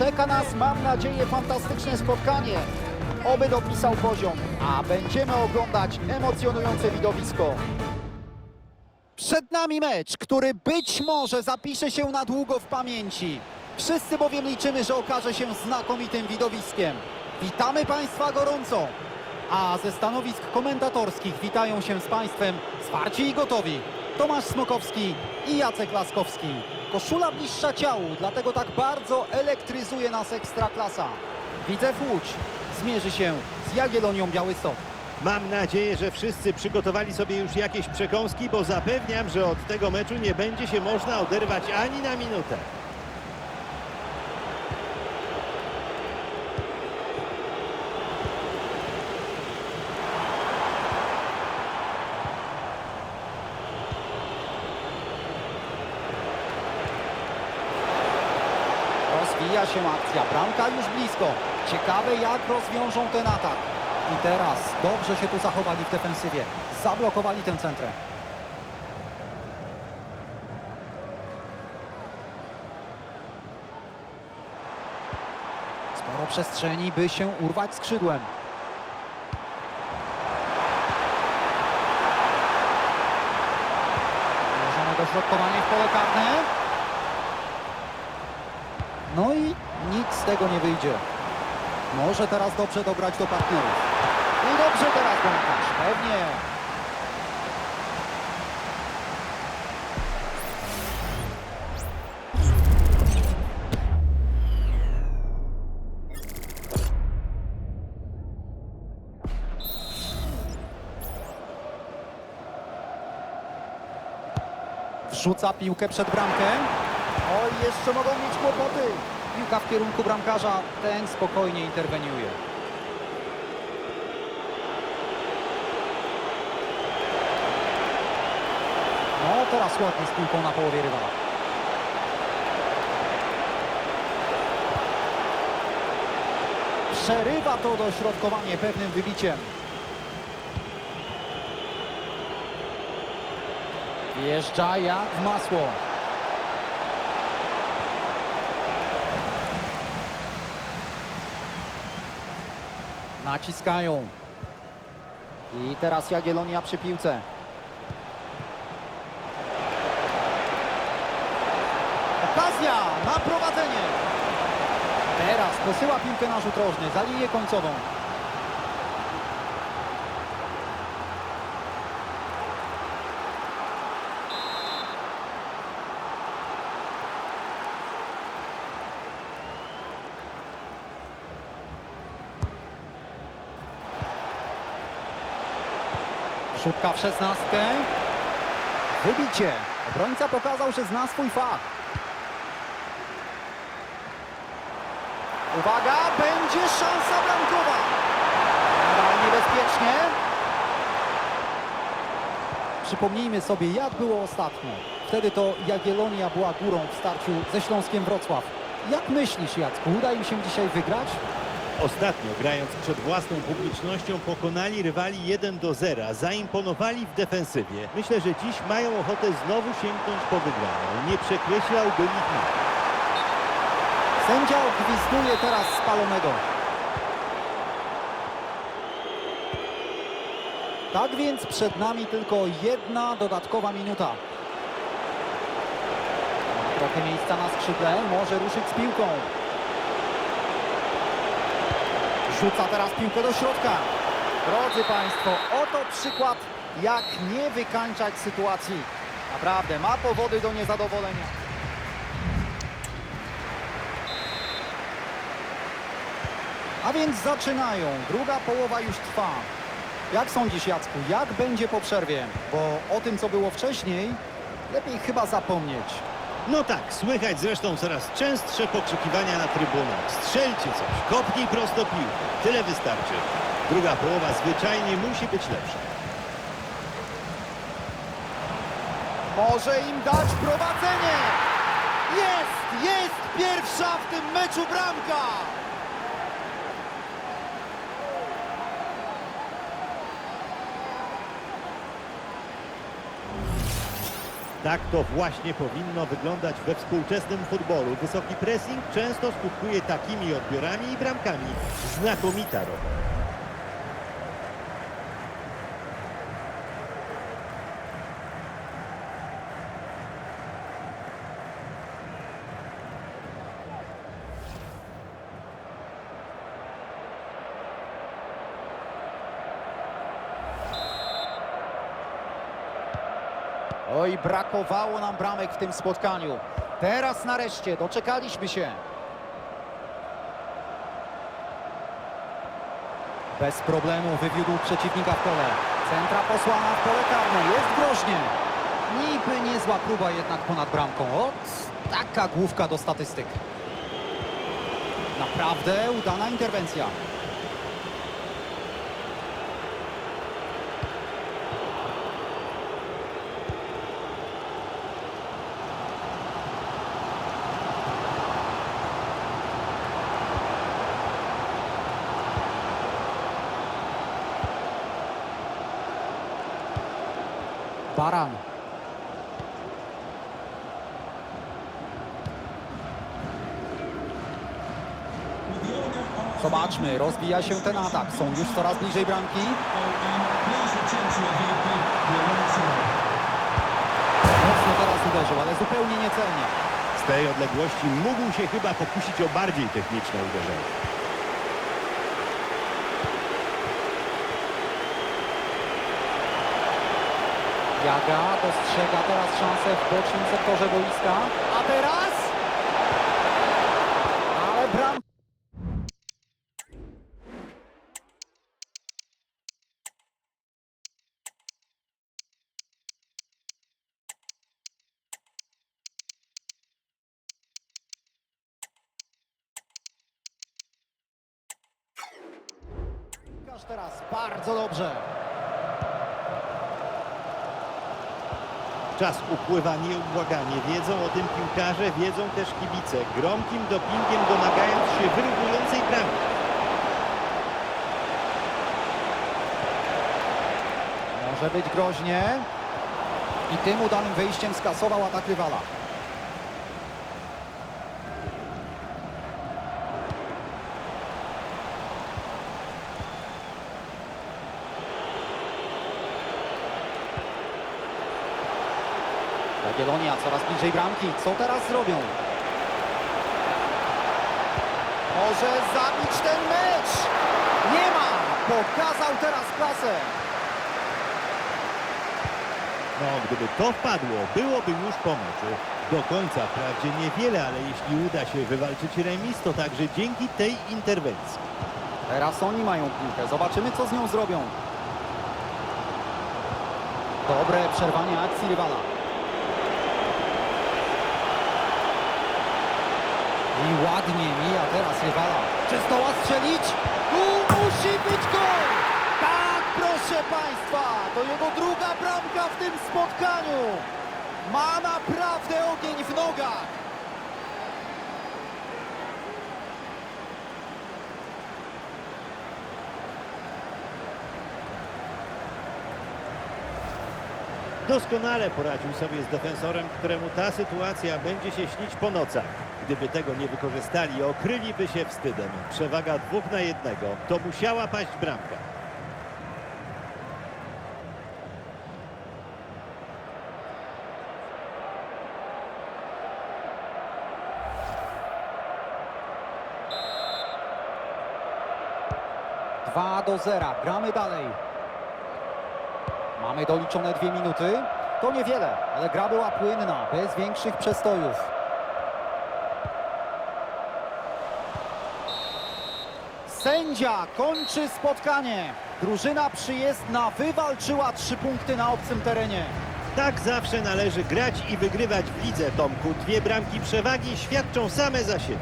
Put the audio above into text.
Czeka nas, mam nadzieję, fantastyczne spotkanie. Oby dopisał poziom, a będziemy oglądać emocjonujące widowisko. Przed nami mecz, który być może zapisze się na długo w pamięci. Wszyscy bowiem liczymy, że okaże się znakomitym widowiskiem. Witamy Państwa gorąco. A ze stanowisk komentatorskich witają się z Państwem zwarci i gotowi. Tomasz Smokowski i Jacek Laskowski. Koszula bliższa ciału, dlatego tak bardzo elektryzuje nas Ekstraklasa. Widzew Łódź zmierzy się z Jagiellonią Białystok. Mam nadzieję, że wszyscy przygotowali sobie już jakieś przekąski, bo zapewniam, że od tego meczu nie będzie się można oderwać ani na minutę. Się akcja, bramka już blisko. Ciekawe jak rozwiążą ten atak. I teraz dobrze się tu zachowali w defensywie. Zablokowali tę centrę. Sporo przestrzeni, by się urwać skrzydłem. Dośrodkowanie w pole karne. No i nic z tego nie wyjdzie. Może teraz dobrze dobrać do partnerów. I dobrze teraz bramkarz, pewnie. Wrzuca piłkę przed bramkę. Oj, jeszcze mogą mieć kłopoty. Piłka w kierunku bramkarza, ten spokojnie interweniuje. No, teraz ładnie z piłką na połowie rywala. Przerywa to dośrodkowanie pewnym wybiciem. Wjeżdża jak masło. Naciskają. I teraz Jagiellonia przy piłce. Okazja na prowadzenie. Teraz posyła piłkę na rzut rożny za linię końcową. Szutka w szesnastkę. Wybicie. Obrońca pokazał, że zna swój fach. Uwaga, będzie szansa bramkowa. Nadal niebezpiecznie. Przypomnijmy sobie, jak było ostatnio. Wtedy to Jagiellonia była górą w starciu ze Śląskiem Wrocław. Jak myślisz, Jacku, uda im się dzisiaj wygrać? Ostatnio, grając przed własną publicznością, pokonali rywali 1 do 0, zaimponowali w defensywie. Myślę, że dziś mają ochotę znowu sięgnąć po wygraną. Nie przekreślałbym ich nikt. Sędzia gwizduje teraz spalonego. Tak więc przed nami tylko jedna dodatkowa minuta. Trochę miejsca na skrzydle, może ruszyć z piłką. Rzuca teraz piłkę do środka. Drodzy Państwo, oto przykład, jak nie wykańczać sytuacji. Naprawdę, ma powody do niezadowolenia. A więc zaczynają. Druga połowa już trwa. Jak sądzisz, Jacku, jak będzie po przerwie? Bo o tym, co było wcześniej, lepiej chyba zapomnieć. No tak, słychać zresztą coraz częstsze pokrzykiwania na trybunach. Strzelcie coś, kopnij prosto piłkę. Tyle wystarczy. Druga połowa zwyczajnie musi być lepsza. Może im dać prowadzenie! Jest! Jest! Pierwsza w tym meczu bramka! Tak to właśnie powinno wyglądać we współczesnym futbolu. Wysoki pressing często skutkuje takimi odbiorami i bramkami. Znakomita rola. Oj, brakowało nam bramek w tym spotkaniu. Teraz nareszcie doczekaliśmy się. Bez problemu wywiódł przeciwnika w kole. Centra posłana w pole karne. Jest groźnie. Niby niezła próba jednak ponad bramką. O, taka główka do statystyk. Naprawdę udana interwencja. Baran. Zobaczmy, rozwija się ten atak. Są już coraz bliżej bramki. Mocno teraz uderzył, ale zupełnie niecelnie. Z tej odległości mógł się chyba pokusić o bardziej techniczne uderzenie. Jaga dostrzega teraz szansę w bocznym sektorze boiska. A teraz? Ale bram... Teraz bardzo dobrze. Czas upływa nieubłaganie. Wiedzą o tym piłkarze, wiedzą też kibice. Gromkim dopingiem domagając się wyrównującej bramki. Może być groźnie. I tym udanym wejściem skasował atak rywala. Jagiellonia coraz bliżej bramki. Co teraz zrobią? Może zabić ten mecz! Nie ma! Pokazał teraz klasę. No, gdyby to wpadło, byłoby już po meczu. Do końca wprawdzie niewiele, ale jeśli uda się wywalczyć remis, to także dzięki tej interwencji. Teraz oni mają piłkę. Zobaczymy, co z nią zrobią. Dobre przerwanie akcji rywala. I ładnie mija teraz rywala. Czy zdoła strzelić? Tu musi być gol! Tak, proszę Państwa! To jego druga bramka w tym spotkaniu! Ma naprawdę ogień w nogach! Doskonale poradził sobie z defensorem, któremu ta sytuacja będzie się śnić po nocach. Gdyby tego nie wykorzystali, okryliby się wstydem. Przewaga dwóch na jednego. To musiała paść bramka. Dwa do zera. Gramy dalej. Mamy doliczone dwie minuty. To niewiele, ale gra była płynna, bez większych przestojów. Sędzia kończy spotkanie. Drużyna przyjezdna wywalczyła trzy punkty na obcym terenie. Tak zawsze należy grać i wygrywać w lidze, Tomku. Dwie bramki przewagi świadczą same za siebie.